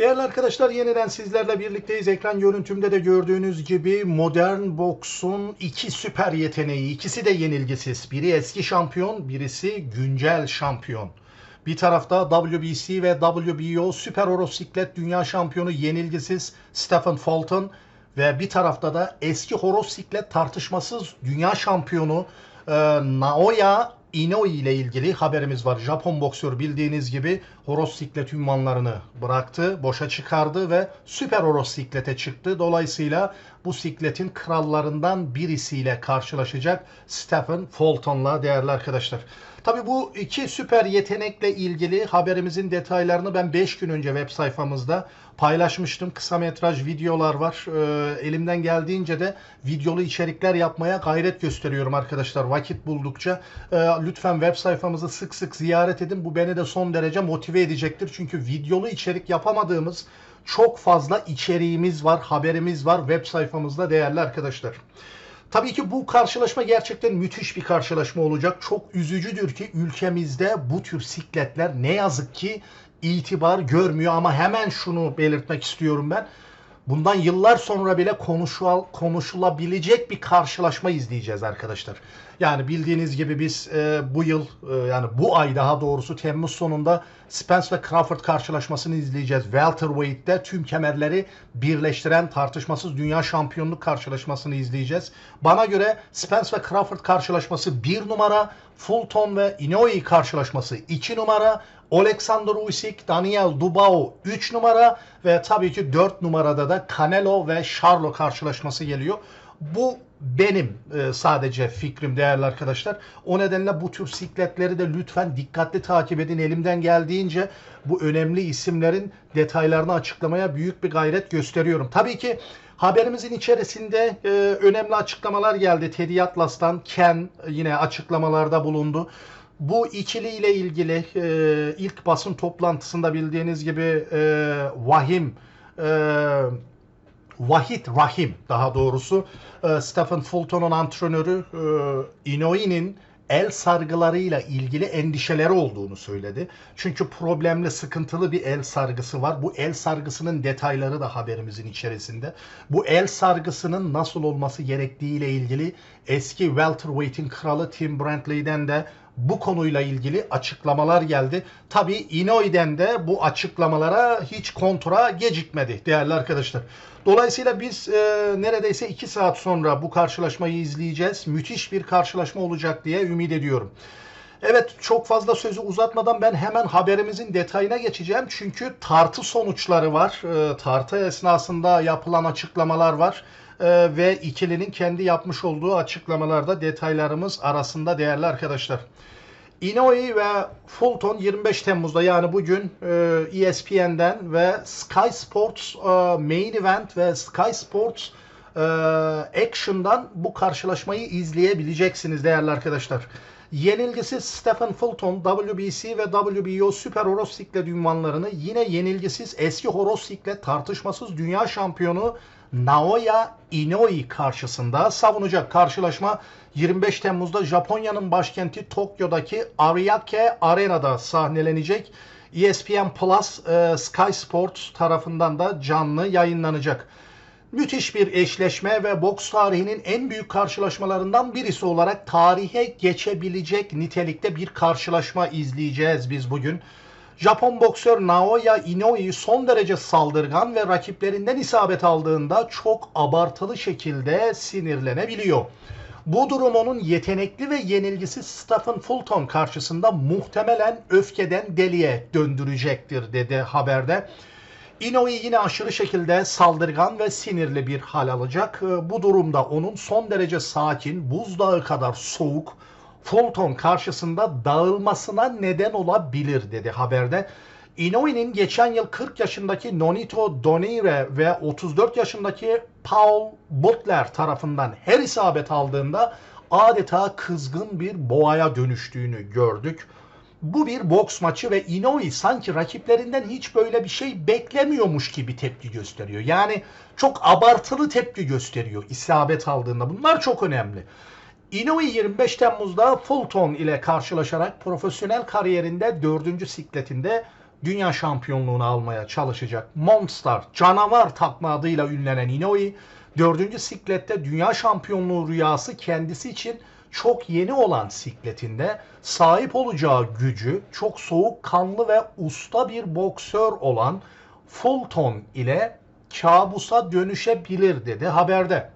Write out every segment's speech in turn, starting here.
Değerli arkadaşlar yeniden sizlerle birlikteyiz. Ekran görüntümde de gördüğünüz gibi Modern Box'un iki süper yeteneği. ikisi de yenilgisiz. Biri eski şampiyon, birisi güncel şampiyon. Bir tarafta WBC ve WBO Süper Horosiklet Dünya Şampiyonu yenilgisiz Stephen Fulton ve bir tarafta da eski horosiklet tartışmasız dünya şampiyonu e, Naoya Inoue ile ilgili haberimiz var. Japon boksör bildiğiniz gibi horoz siklet ünvanlarını bıraktı, boşa çıkardı ve süper horoz siklete çıktı. Dolayısıyla bu sikletin krallarından birisiyle karşılaşacak Stephen Fulton'la değerli arkadaşlar. Tabii bu iki süper yetenekle ilgili haberimizin detaylarını ben 5 gün önce web sayfamızda paylaşmıştım. Kısa metraj videolar var. Ee, elimden geldiğince de videolu içerikler yapmaya gayret gösteriyorum arkadaşlar vakit buldukça. Ee, lütfen web sayfamızı sık sık ziyaret edin. Bu beni de son derece motive edecektir. Çünkü videolu içerik yapamadığımız çok fazla içeriğimiz var, haberimiz var web sayfamızda değerli arkadaşlar. Tabii ki bu karşılaşma gerçekten müthiş bir karşılaşma olacak. Çok üzücüdür ki ülkemizde bu tür sikletler ne yazık ki itibar görmüyor ama hemen şunu belirtmek istiyorum ben. Bundan yıllar sonra bile konuşul, konuşulabilecek bir karşılaşma izleyeceğiz arkadaşlar. Yani bildiğiniz gibi biz e, bu yıl e, yani bu ay daha doğrusu Temmuz sonunda Spence ve Crawford karşılaşmasını izleyeceğiz. Welterweight'te tüm kemerleri birleştiren tartışmasız dünya şampiyonluk karşılaşmasını izleyeceğiz. Bana göre Spence ve Crawford karşılaşması 1 numara, Fulton ve Inoue karşılaşması 2 numara, Alexander Usyk, Daniel Dubao 3 numara ve tabii ki 4 numarada da Canelo ve Charlo karşılaşması geliyor. Bu benim e, sadece fikrim değerli arkadaşlar. O nedenle bu tür sikletleri de lütfen dikkatli takip edin. Elimden geldiğince bu önemli isimlerin detaylarını açıklamaya büyük bir gayret gösteriyorum. Tabii ki haberimizin içerisinde e, önemli açıklamalar geldi. Teddy Atlas'tan Ken yine açıklamalarda bulundu. Bu ikiliyle ilgili e, ilk basın toplantısında bildiğiniz gibi e, Vahim Vahit Rahim daha doğrusu e, Stephen Fulton'un antrenörü e, Inouye'nin el sargılarıyla ilgili endişeleri olduğunu söyledi. Çünkü problemli, sıkıntılı bir el sargısı var. Bu el sargısının detayları da haberimizin içerisinde. Bu el sargısının nasıl olması gerektiği ile ilgili eski welterweight'in kralı Tim Brantley'den de bu konuyla ilgili açıklamalar geldi. Tabi Inoi'den de bu açıklamalara hiç kontra gecikmedi değerli arkadaşlar. Dolayısıyla biz e, neredeyse 2 saat sonra bu karşılaşmayı izleyeceğiz. Müthiş bir karşılaşma olacak diye ümit ediyorum. Evet çok fazla sözü uzatmadan ben hemen haberimizin detayına geçeceğim. Çünkü tartı sonuçları var. E, tartı esnasında yapılan açıklamalar var. E, ve ikilinin kendi yapmış olduğu açıklamalarda detaylarımız arasında değerli arkadaşlar. Inoue ve Fulton 25 Temmuz'da yani bugün e, ESPN'den ve Sky Sports e, Main Event ve Sky Sports e, Action'dan bu karşılaşmayı izleyebileceksiniz değerli arkadaşlar. Yenilgisiz Stephen Fulton WBC ve WBO Süper Horoz Siklet ünvanlarını yine yenilgisiz eski Horoz Siklet tartışmasız dünya şampiyonu Naoya Inoue karşısında savunacak. Karşılaşma 25 Temmuz'da Japonya'nın başkenti Tokyo'daki Ariake Arena'da sahnelenecek. ESPN Plus, e, Sky Sports tarafından da canlı yayınlanacak. Müthiş bir eşleşme ve boks tarihinin en büyük karşılaşmalarından birisi olarak tarihe geçebilecek nitelikte bir karşılaşma izleyeceğiz biz bugün. Japon boksör Naoya Inoue son derece saldırgan ve rakiplerinden isabet aldığında çok abartılı şekilde sinirlenebiliyor. Bu durum onun yetenekli ve yenilgisiz Stephen Fulton karşısında muhtemelen öfkeden deliye döndürecektir dedi haberde. Inoue yine aşırı şekilde saldırgan ve sinirli bir hal alacak. Bu durumda onun son derece sakin, buzdağı kadar soğuk, Fulton karşısında dağılmasına neden olabilir dedi haberde. Inouye'nin geçen yıl 40 yaşındaki Nonito Donaire ve 34 yaşındaki Paul Butler tarafından her isabet aldığında adeta kızgın bir boğaya dönüştüğünü gördük. Bu bir boks maçı ve Inoue sanki rakiplerinden hiç böyle bir şey beklemiyormuş gibi tepki gösteriyor. Yani çok abartılı tepki gösteriyor isabet aldığında. Bunlar çok önemli. Inoue 25 Temmuz'da Fulton ile karşılaşarak profesyonel kariyerinde 4. sikletinde dünya şampiyonluğunu almaya çalışacak Monster, canavar takma adıyla ünlenen Inoue, dördüncü siklette dünya şampiyonluğu rüyası kendisi için çok yeni olan sikletinde sahip olacağı gücü çok soğukkanlı ve usta bir boksör olan Fulton ile kabusa dönüşebilir dedi haberde.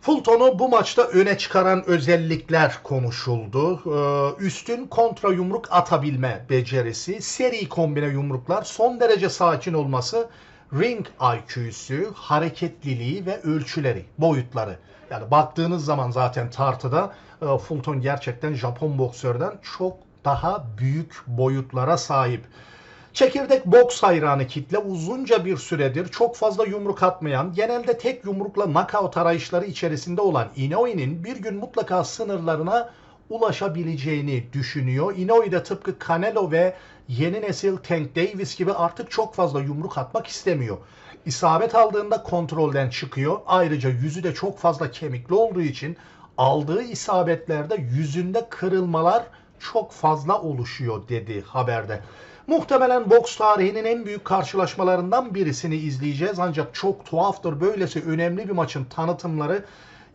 Fulton'u bu maçta öne çıkaran özellikler konuşuldu. Ee, üstün kontra yumruk atabilme becerisi, seri kombine yumruklar, son derece sakin olması, ring IQ'su, hareketliliği ve ölçüleri, boyutları. Yani baktığınız zaman zaten tartıda e, Fulton gerçekten Japon boksörden çok daha büyük boyutlara sahip. Çekirdek boks hayranı kitle uzunca bir süredir çok fazla yumruk atmayan, genelde tek yumrukla knockout arayışları içerisinde olan Inoue'nin bir gün mutlaka sınırlarına ulaşabileceğini düşünüyor. Inoue de tıpkı Canelo ve yeni nesil Tank Davis gibi artık çok fazla yumruk atmak istemiyor. İsabet aldığında kontrolden çıkıyor. Ayrıca yüzü de çok fazla kemikli olduğu için aldığı isabetlerde yüzünde kırılmalar çok fazla oluşuyor dedi haberde. Muhtemelen boks tarihinin en büyük karşılaşmalarından birisini izleyeceğiz. Ancak çok tuhaftır böylesi önemli bir maçın tanıtımları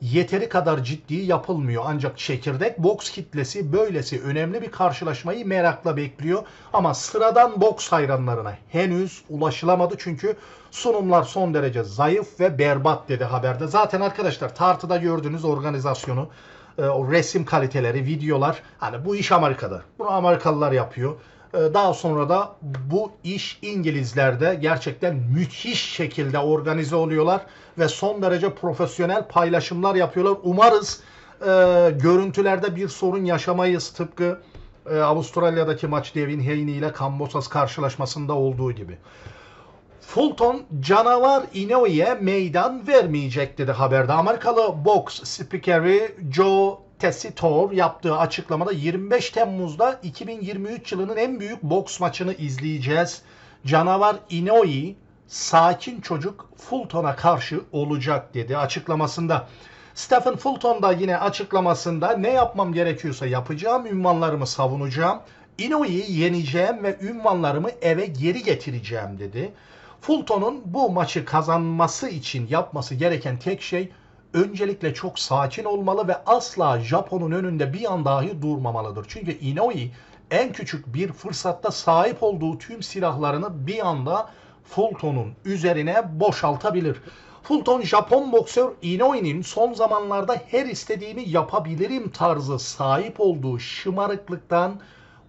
yeteri kadar ciddi yapılmıyor. Ancak çekirdek boks kitlesi böylesi önemli bir karşılaşmayı merakla bekliyor. Ama sıradan boks hayranlarına henüz ulaşılamadı çünkü sunumlar son derece zayıf ve berbat dedi haberde. Zaten arkadaşlar tartıda gördüğünüz organizasyonu, e, o resim kaliteleri, videolar hani bu iş Amerika'da. Bunu Amerikalılar yapıyor. E, Daha sonra da bu iş İngilizlerde gerçekten müthiş şekilde organize oluyorlar ve son derece profesyonel paylaşımlar yapıyorlar. Umarız e, görüntülerde bir sorun yaşamayız tıpkı e, Avustralya'daki maç Devin Haney ile Kambosos karşılaşmasında olduğu gibi. Fulton canavar Inoue'ye meydan vermeyecek dedi haberde. Amerikalı boks spikeri Joe Tessitore yaptığı açıklamada 25 Temmuz'da 2023 yılının en büyük boks maçını izleyeceğiz. Canavar Inoue sakin çocuk Fulton'a karşı olacak dedi açıklamasında. Stephen Fulton da yine açıklamasında ne yapmam gerekiyorsa yapacağım, ünvanlarımı savunacağım. Inoue'yi yeneceğim ve ünvanlarımı eve geri getireceğim dedi. Fulton'un bu maçı kazanması için yapması gereken tek şey öncelikle çok sakin olmalı ve asla Japon'un önünde bir an dahi durmamalıdır. Çünkü Inoue en küçük bir fırsatta sahip olduğu tüm silahlarını bir anda Fulton'un üzerine boşaltabilir. Fulton Japon boksör Inoue'nin son zamanlarda her istediğimi yapabilirim tarzı sahip olduğu şımarıklıktan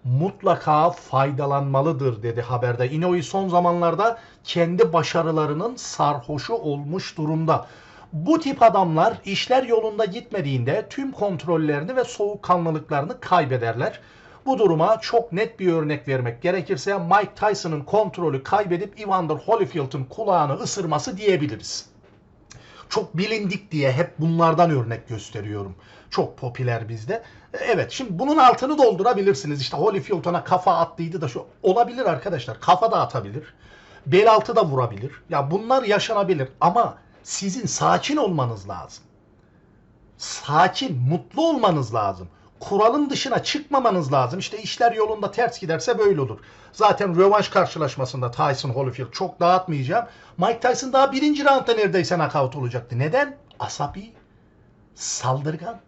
mutlaka faydalanmalıdır dedi haberde. Inoue son zamanlarda kendi başarılarının sarhoşu olmuş durumda. Bu tip adamlar işler yolunda gitmediğinde tüm kontrollerini ve soğukkanlılıklarını kaybederler. Bu duruma çok net bir örnek vermek gerekirse Mike Tyson'ın kontrolü kaybedip Evander Holyfield'ın kulağını ısırması diyebiliriz. Çok bilindik diye hep bunlardan örnek gösteriyorum. Çok popüler bizde. Evet şimdi bunun altını doldurabilirsiniz. İşte Holyfield ona kafa attıydı da şu olabilir arkadaşlar. Kafa da atabilir. Bel altı da vurabilir. Ya bunlar yaşanabilir ama sizin sakin olmanız lazım. Sakin, mutlu olmanız lazım. Kuralın dışına çıkmamanız lazım. İşte işler yolunda ters giderse böyle olur. Zaten rövanş karşılaşmasında Tyson Holyfield çok dağıtmayacağım. Mike Tyson daha birinci roundda neredeyse knockout olacaktı. Neden? Asabi, saldırgan,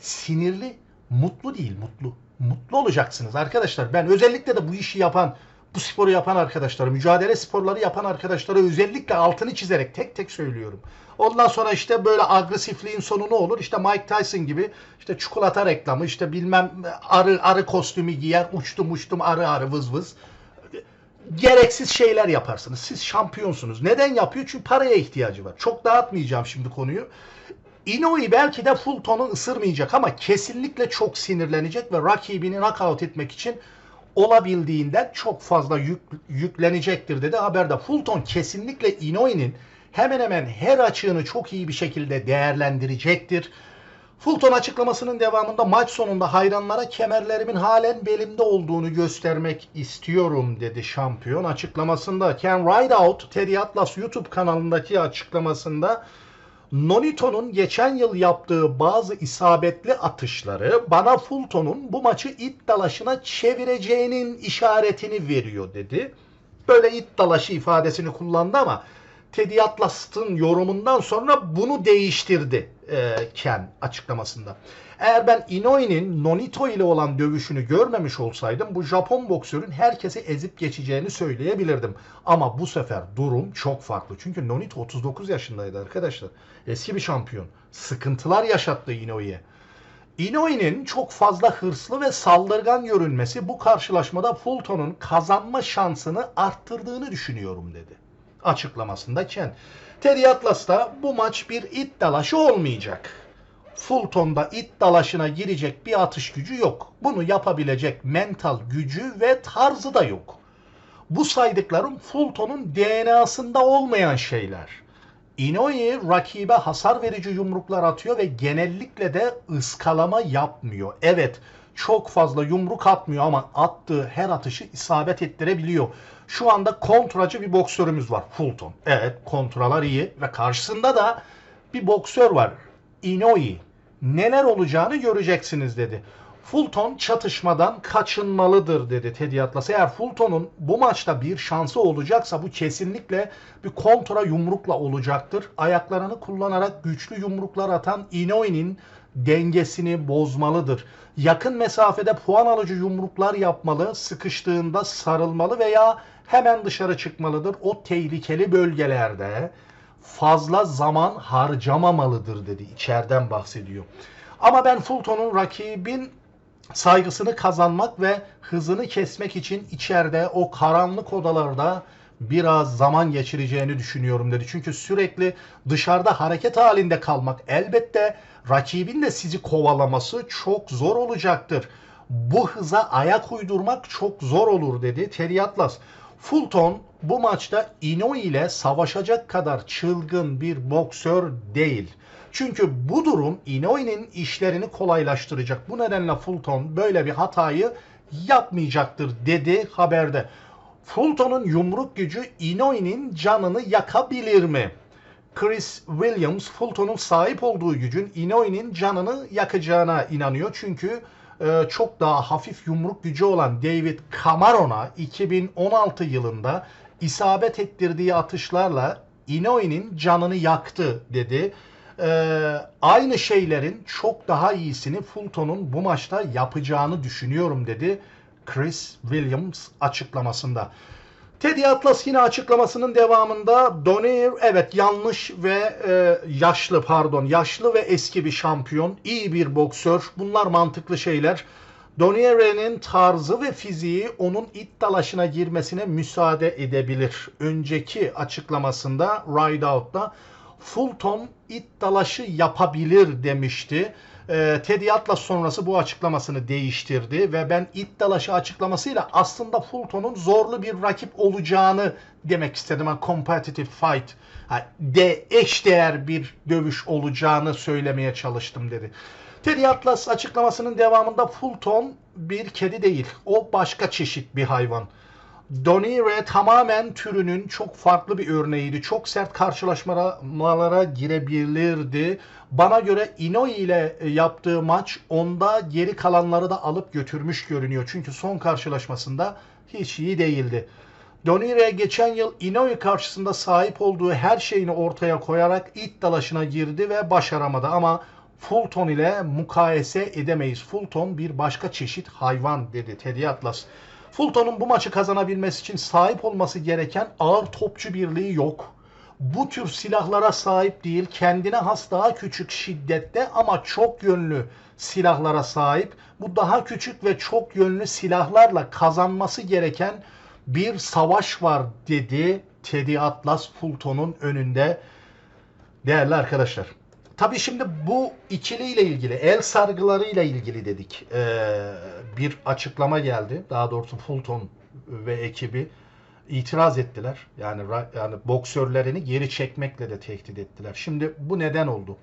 sinirli, mutlu değil mutlu. Mutlu olacaksınız arkadaşlar. Ben özellikle de bu işi yapan, bu sporu yapan arkadaşlara, mücadele sporları yapan arkadaşlara özellikle altını çizerek tek tek söylüyorum. Ondan sonra işte böyle agresifliğin sonu ne olur? İşte Mike Tyson gibi işte çikolata reklamı, işte bilmem arı arı kostümü giyer, uçtum uçtum arı arı vız vız. Gereksiz şeyler yaparsınız. Siz şampiyonsunuz. Neden yapıyor? Çünkü paraya ihtiyacı var. Çok dağıtmayacağım şimdi konuyu. Inoue belki de Fulton'u ısırmayacak ama kesinlikle çok sinirlenecek ve rakibini knockout etmek için olabildiğinden çok fazla yük, yüklenecektir dedi haberde. Fulton kesinlikle Inoue'nin hemen hemen her açığını çok iyi bir şekilde değerlendirecektir. Fulton açıklamasının devamında maç sonunda hayranlara kemerlerimin halen belimde olduğunu göstermek istiyorum dedi şampiyon açıklamasında. Ken Rideout Teddy Atlas YouTube kanalındaki açıklamasında Nonito'nun geçen yıl yaptığı bazı isabetli atışları bana Fulton'un bu maçı it dalaşına çevireceğinin işaretini veriyor dedi. Böyle it dalaşı ifadesini kullandı ama Teddy Atlas'ın yorumundan sonra bunu değiştirdi e, Ken açıklamasında. Eğer ben Inoi'nin Nonito ile olan dövüşünü görmemiş olsaydım bu Japon boksörün herkesi ezip geçeceğini söyleyebilirdim. Ama bu sefer durum çok farklı. Çünkü Nonito 39 yaşındaydı arkadaşlar. Eski bir şampiyon. Sıkıntılar yaşattı Inoi'ye. Inoi'nin çok fazla hırslı ve saldırgan görünmesi bu karşılaşmada Fulton'un kazanma şansını arttırdığını düşünüyorum dedi. Açıklamasında Ken. Teddy Atlas'ta bu maç bir it dalaşı olmayacak. Fulton'da it dalaşına girecek bir atış gücü yok. Bunu yapabilecek mental gücü ve tarzı da yok. Bu saydıklarım Fulton'un DNA'sında olmayan şeyler. Inoue rakibe hasar verici yumruklar atıyor ve genellikle de ıskalama yapmıyor. Evet çok fazla yumruk atmıyor ama attığı her atışı isabet ettirebiliyor. Şu anda kontracı bir boksörümüz var Fulton. Evet kontralar iyi ve karşısında da bir boksör var Inoue. Neler olacağını göreceksiniz dedi. Fulton çatışmadan kaçınmalıdır dedi Teddy Atlas. Eğer Fulton'un bu maçta bir şansı olacaksa bu kesinlikle bir kontra yumrukla olacaktır. Ayaklarını kullanarak güçlü yumruklar atan Inouye'nin dengesini bozmalıdır. Yakın mesafede puan alıcı yumruklar yapmalı, sıkıştığında sarılmalı veya hemen dışarı çıkmalıdır. O tehlikeli bölgelerde fazla zaman harcamamalıdır dedi. İçeriden bahsediyor. Ama ben Fulton'un rakibin saygısını kazanmak ve hızını kesmek için içeride o karanlık odalarda biraz zaman geçireceğini düşünüyorum dedi. Çünkü sürekli dışarıda hareket halinde kalmak elbette rakibin de sizi kovalaması çok zor olacaktır. Bu hıza ayak uydurmak çok zor olur dedi Terry Atlas. Fulton bu maçta Inoue ile savaşacak kadar çılgın bir boksör değil. Çünkü bu durum Inouye'nin işlerini kolaylaştıracak. Bu nedenle Fulton böyle bir hatayı yapmayacaktır dedi haberde. Fulton'un yumruk gücü Inouye'nin canını yakabilir mi? Chris Williams Fulton'un sahip olduğu gücün Inouye'nin canını yakacağına inanıyor. Çünkü e, çok daha hafif yumruk gücü olan David Camaron'a 2016 yılında isabet ettirdiği atışlarla Inouye'nin canını yaktı dedi. Ee, aynı şeylerin çok daha iyisini Fulton'un bu maçta yapacağını düşünüyorum dedi Chris Williams açıklamasında. Teddy Atlas yine açıklamasının devamında Donaire evet yanlış ve e, yaşlı pardon yaşlı ve eski bir şampiyon, iyi bir boksör. Bunlar mantıklı şeyler. Donaire'nin tarzı ve fiziği onun it dalaşına girmesine müsaade edebilir. Önceki açıklamasında Ride Out'ta Fulton it dalaşı yapabilir demişti. E, Teddy Atlas sonrası bu açıklamasını değiştirdi ve ben it dalaşı açıklamasıyla aslında Fulton'un zorlu bir rakip olacağını demek istedim. Yani competitive fight, de eşdeğer bir dövüş olacağını söylemeye çalıştım dedi. Teddy Atlas açıklamasının devamında Fulton bir kedi değil. O başka çeşit bir hayvan. Donire tamamen türünün çok farklı bir örneğiydi. Çok sert karşılaşmalara girebilirdi. Bana göre Inoue ile yaptığı maç onda geri kalanları da alıp götürmüş görünüyor. Çünkü son karşılaşmasında hiç iyi değildi. Donire geçen yıl Inoue karşısında sahip olduğu her şeyini ortaya koyarak it dalaşına girdi ve başaramadı. Ama Fulton ile mukayese edemeyiz. Fulton bir başka çeşit hayvan dedi Teddy Atlas. Fulton'un bu maçı kazanabilmesi için sahip olması gereken ağır topçu birliği yok. Bu tür silahlara sahip değil, kendine has daha küçük şiddette ama çok yönlü silahlara sahip. Bu daha küçük ve çok yönlü silahlarla kazanması gereken bir savaş var dedi Teddy Atlas Fulton'un önünde. Değerli arkadaşlar. Tabii şimdi bu ikiliyle ilgili, el sargılarıyla ilgili dedik. Ee, bir açıklama geldi. Daha doğrusu Fulton ve ekibi itiraz ettiler. Yani yani boksörlerini geri çekmekle de tehdit ettiler. Şimdi bu neden oldu?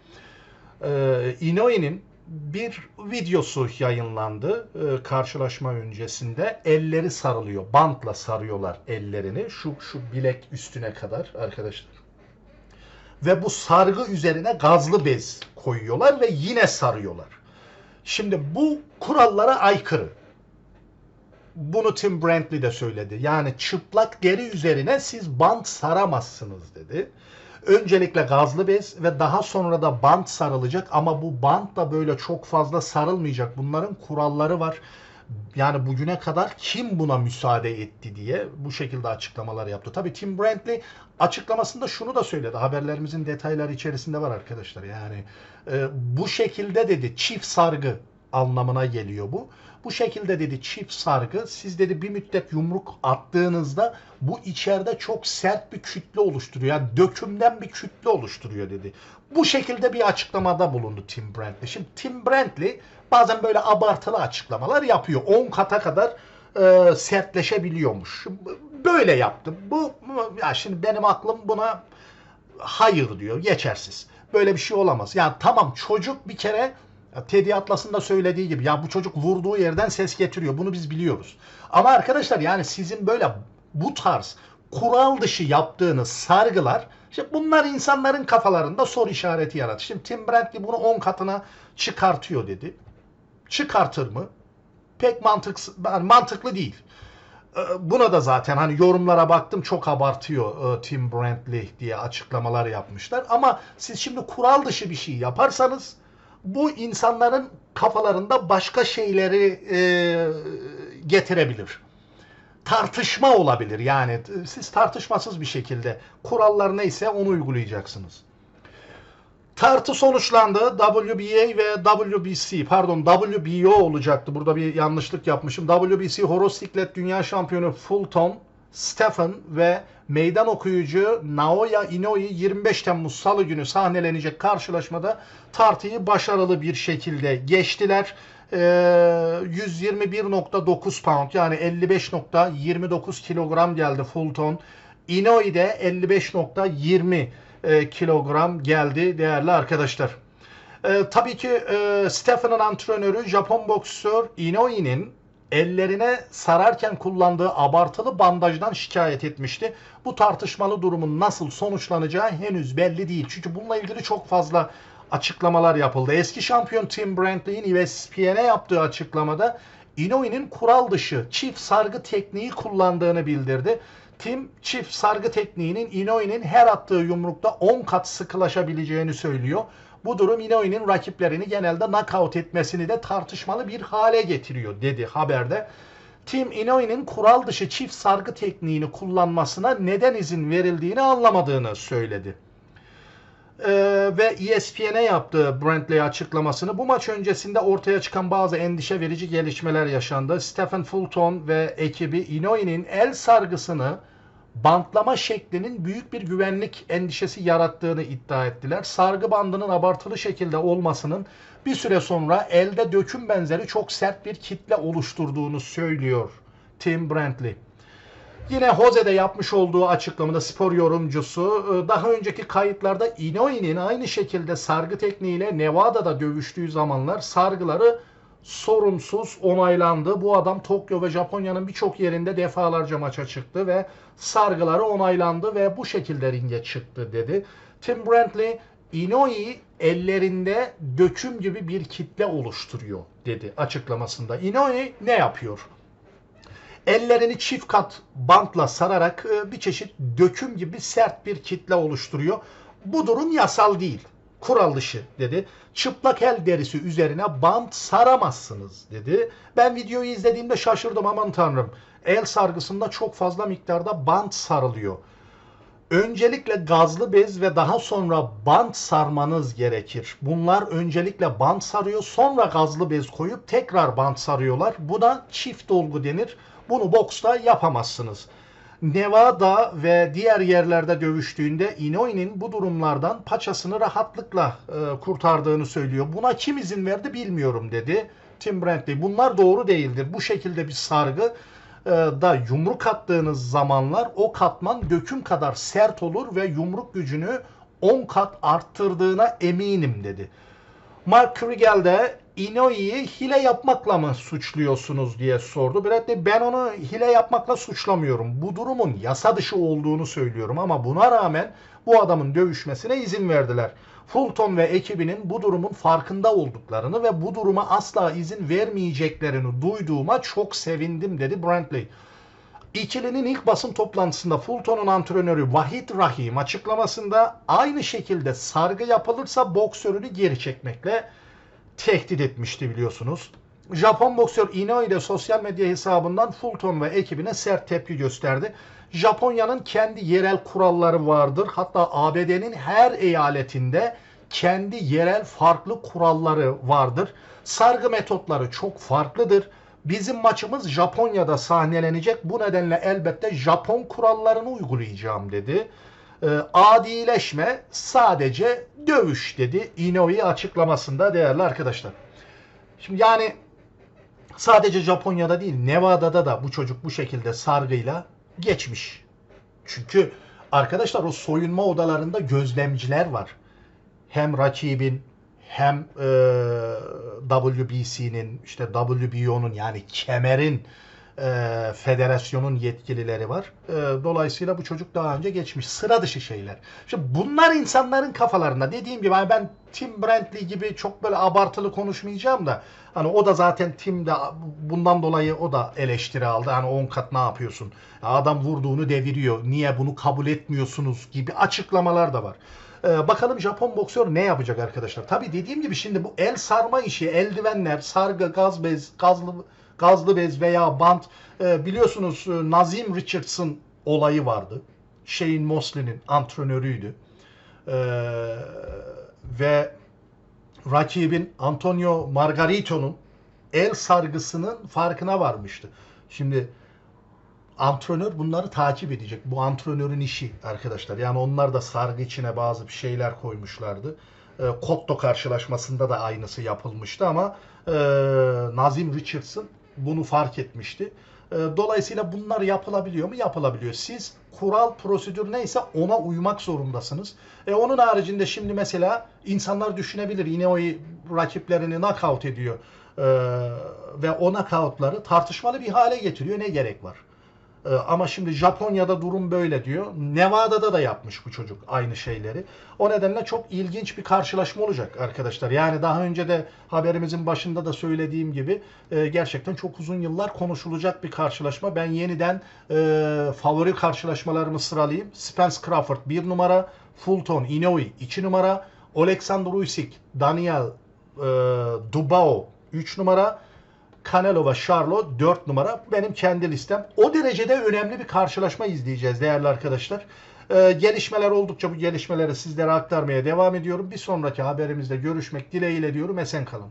Ee, bir videosu yayınlandı e, karşılaşma öncesinde. Elleri sarılıyor. Bantla sarıyorlar ellerini. Şu şu bilek üstüne kadar arkadaşlar. Ve bu sargı üzerine gazlı bez koyuyorlar ve yine sarıyorlar. Şimdi bu kurallara aykırı. Bunu Tim Brantley de söyledi. Yani çıplak deri üzerine siz bant saramazsınız dedi. Öncelikle gazlı bez ve daha sonra da bant sarılacak ama bu bant da böyle çok fazla sarılmayacak. Bunların kuralları var. Yani bugüne kadar kim buna müsaade etti diye bu şekilde açıklamalar yaptı. Tabii Tim Brantley açıklamasında şunu da söyledi. Haberlerimizin detayları içerisinde var arkadaşlar. Yani e, bu şekilde dedi çift sargı anlamına geliyor bu. Bu şekilde dedi çift sargı siz dedi bir müddet yumruk attığınızda bu içeride çok sert bir kütle oluşturuyor. Yani dökümden bir kütle oluşturuyor dedi. Bu şekilde bir açıklamada bulundu Tim Brantley. Şimdi Tim Brantley bazen böyle abartılı açıklamalar yapıyor. 10 kata kadar e, sertleşebiliyormuş. Böyle yaptım. Bu ya şimdi benim aklım buna hayır diyor. Geçersiz. Böyle bir şey olamaz. Yani tamam çocuk bir kere Teddy Atlas'ın da söylediği gibi ya bu çocuk vurduğu yerden ses getiriyor. Bunu biz biliyoruz. Ama arkadaşlar yani sizin böyle bu tarz kural dışı yaptığınız sargılar işte bunlar insanların kafalarında soru işareti yaratır. Şimdi Tim Brantley bunu 10 katına çıkartıyor dedi. Çıkartır mı? Pek yani mantıklı değil. Ee, buna da zaten hani yorumlara baktım çok abartıyor e, Tim Brantley diye açıklamalar yapmışlar. Ama siz şimdi kural dışı bir şey yaparsanız bu insanların kafalarında başka şeyleri e, getirebilir. Tartışma olabilir yani siz tartışmasız bir şekilde kurallar neyse onu uygulayacaksınız. Tartı sonuçlandı. WBA ve WBC pardon WBO olacaktı. Burada bir yanlışlık yapmışım. WBC Horosiklet Dünya Şampiyonu Fulton Stephen ve meydan okuyucu Naoya Inoue 25 Temmuz Salı günü sahnelenecek karşılaşmada tartıyı başarılı bir şekilde geçtiler. Ee, 121.9 pound yani 55.29 kilogram geldi Fulton. Inoue de 55.20 e, kilogram geldi değerli arkadaşlar. E, tabii ki e, Stephen'ın antrenörü Japon boksör Inoue'nin ellerine sararken kullandığı abartılı bandajdan şikayet etmişti. Bu tartışmalı durumun nasıl sonuçlanacağı henüz belli değil. Çünkü bununla ilgili çok fazla açıklamalar yapıldı. Eski şampiyon Tim Brantley'in ESPN'e yaptığı açıklamada Inoue'nin kural dışı çift sargı tekniği kullandığını bildirdi. Tim çift sargı tekniğinin Inoue'nin her attığı yumrukta 10 kat sıkılaşabileceğini söylüyor. Bu durum Inoue'nin rakiplerini genelde knockout etmesini de tartışmalı bir hale getiriyor dedi haberde. Tim Inoue'nin kural dışı çift sargı tekniğini kullanmasına neden izin verildiğini anlamadığını söyledi. Ee, ve ESPN'e yaptığı Brantley açıklamasını bu maç öncesinde ortaya çıkan bazı endişe verici gelişmeler yaşandı. Stephen Fulton ve ekibi Inoue'nin el sargısını bantlama şeklinin büyük bir güvenlik endişesi yarattığını iddia ettiler. Sargı bandının abartılı şekilde olmasının bir süre sonra elde döküm benzeri çok sert bir kitle oluşturduğunu söylüyor Tim Brantley. Yine Jose'de yapmış olduğu açıklamada spor yorumcusu e, daha önceki kayıtlarda Inoue'nin aynı şekilde sargı tekniğiyle Nevada'da dövüştüğü zamanlar sargıları sorunsuz onaylandı. Bu adam Tokyo ve Japonya'nın birçok yerinde defalarca maça çıktı ve sargıları onaylandı ve bu şekilde ringe çıktı dedi. Tim Brantley Inoue ellerinde döküm gibi bir kitle oluşturuyor dedi açıklamasında. Inoue ne yapıyor? Ellerini çift kat bantla sararak e, bir çeşit döküm gibi sert bir kitle oluşturuyor. Bu durum yasal değil kural dışı dedi. Çıplak el derisi üzerine bant saramazsınız dedi. Ben videoyu izlediğimde şaşırdım aman tanrım. El sargısında çok fazla miktarda bant sarılıyor. Öncelikle gazlı bez ve daha sonra bant sarmanız gerekir. Bunlar öncelikle bant sarıyor sonra gazlı bez koyup tekrar bant sarıyorlar. Buna çift dolgu denir. Bunu boksta yapamazsınız. Nevada ve diğer yerlerde dövüştüğünde Inoi'nin bu durumlardan paçasını rahatlıkla e, kurtardığını söylüyor. Buna kim izin verdi bilmiyorum dedi Tim Brantley. Bunlar doğru değildir. Bu şekilde bir sargı e, da yumruk attığınız zamanlar o katman döküm kadar sert olur ve yumruk gücünü 10 kat arttırdığına eminim dedi. Mark Kriegel de Inoi'yi hile yapmakla mı suçluyorsunuz diye sordu. Bradley ben onu hile yapmakla suçlamıyorum. Bu durumun yasa dışı olduğunu söylüyorum ama buna rağmen bu adamın dövüşmesine izin verdiler. Fulton ve ekibinin bu durumun farkında olduklarını ve bu duruma asla izin vermeyeceklerini duyduğuma çok sevindim dedi Brantley. İkilinin ilk basın toplantısında Fulton'un antrenörü Vahid Rahim açıklamasında aynı şekilde sargı yapılırsa boksörünü geri çekmekle tehdit etmişti biliyorsunuz. Japon boksör Inoue de sosyal medya hesabından Fulton ve ekibine sert tepki gösterdi. Japonya'nın kendi yerel kuralları vardır. Hatta ABD'nin her eyaletinde kendi yerel farklı kuralları vardır. Sargı metotları çok farklıdır. Bizim maçımız Japonya'da sahnelenecek. Bu nedenle elbette Japon kurallarını uygulayacağım dedi. E, adileşme sadece dövüş dedi Inoue açıklamasında değerli arkadaşlar. Şimdi yani sadece Japonya'da değil Nevada'da da bu çocuk bu şekilde sargıyla geçmiş. Çünkü arkadaşlar o soyunma odalarında gözlemciler var. Hem rakibin hem e, WBC'nin işte WBO'nun yani kemerin e, federasyonun yetkilileri var. E, dolayısıyla bu çocuk daha önce geçmiş. Sıra dışı şeyler. Şimdi bunlar insanların kafalarında. Dediğim gibi hani ben Tim Brantley gibi çok böyle abartılı konuşmayacağım da hani o da zaten Tim de bundan dolayı o da eleştiri aldı. Hani 10 kat ne yapıyorsun? Adam vurduğunu deviriyor. Niye bunu kabul etmiyorsunuz gibi açıklamalar da var. Ee, bakalım Japon boksör ne yapacak arkadaşlar. Tabi dediğim gibi şimdi bu el sarma işi, eldivenler, sargı, gaz bez, gazlı gazlı bez veya bant e, biliyorsunuz e, Nazim Richardson olayı vardı. Shane Mosley'nin antrenörüydü. E, ve rakibin Antonio Margarito'nun el sargısının farkına varmıştı. Şimdi antrenör bunları takip edecek. Bu antrenörün işi arkadaşlar. Yani onlar da sargı içine bazı bir şeyler koymuşlardı. E, Kotto karşılaşmasında da aynısı yapılmıştı ama e, Nazim Richardson bunu fark etmişti. E, dolayısıyla bunlar yapılabiliyor mu? Yapılabiliyor. Siz kural, prosedür neyse ona uymak zorundasınız. E, onun haricinde şimdi mesela insanlar düşünebilir. Yine o rakiplerini knockout ediyor. E, ve o knockoutları tartışmalı bir hale getiriyor. Ne gerek var? Ee, ama şimdi Japonya'da durum böyle diyor. Nevada'da da yapmış bu çocuk aynı şeyleri. O nedenle çok ilginç bir karşılaşma olacak arkadaşlar. Yani daha önce de haberimizin başında da söylediğim gibi e, gerçekten çok uzun yıllar konuşulacak bir karşılaşma. Ben yeniden e, favori karşılaşmalarımı sıralayayım. Spence Crawford 1 numara, Fulton Inoue 2 numara, Alexander Usyk, Daniel e, Dubao 3 numara, Canelo ve Charlo 4 numara benim kendi listem. O derecede önemli bir karşılaşma izleyeceğiz değerli arkadaşlar. Ee, gelişmeler oldukça bu gelişmeleri sizlere aktarmaya devam ediyorum. Bir sonraki haberimizde görüşmek dileğiyle diyorum. Esen kalın.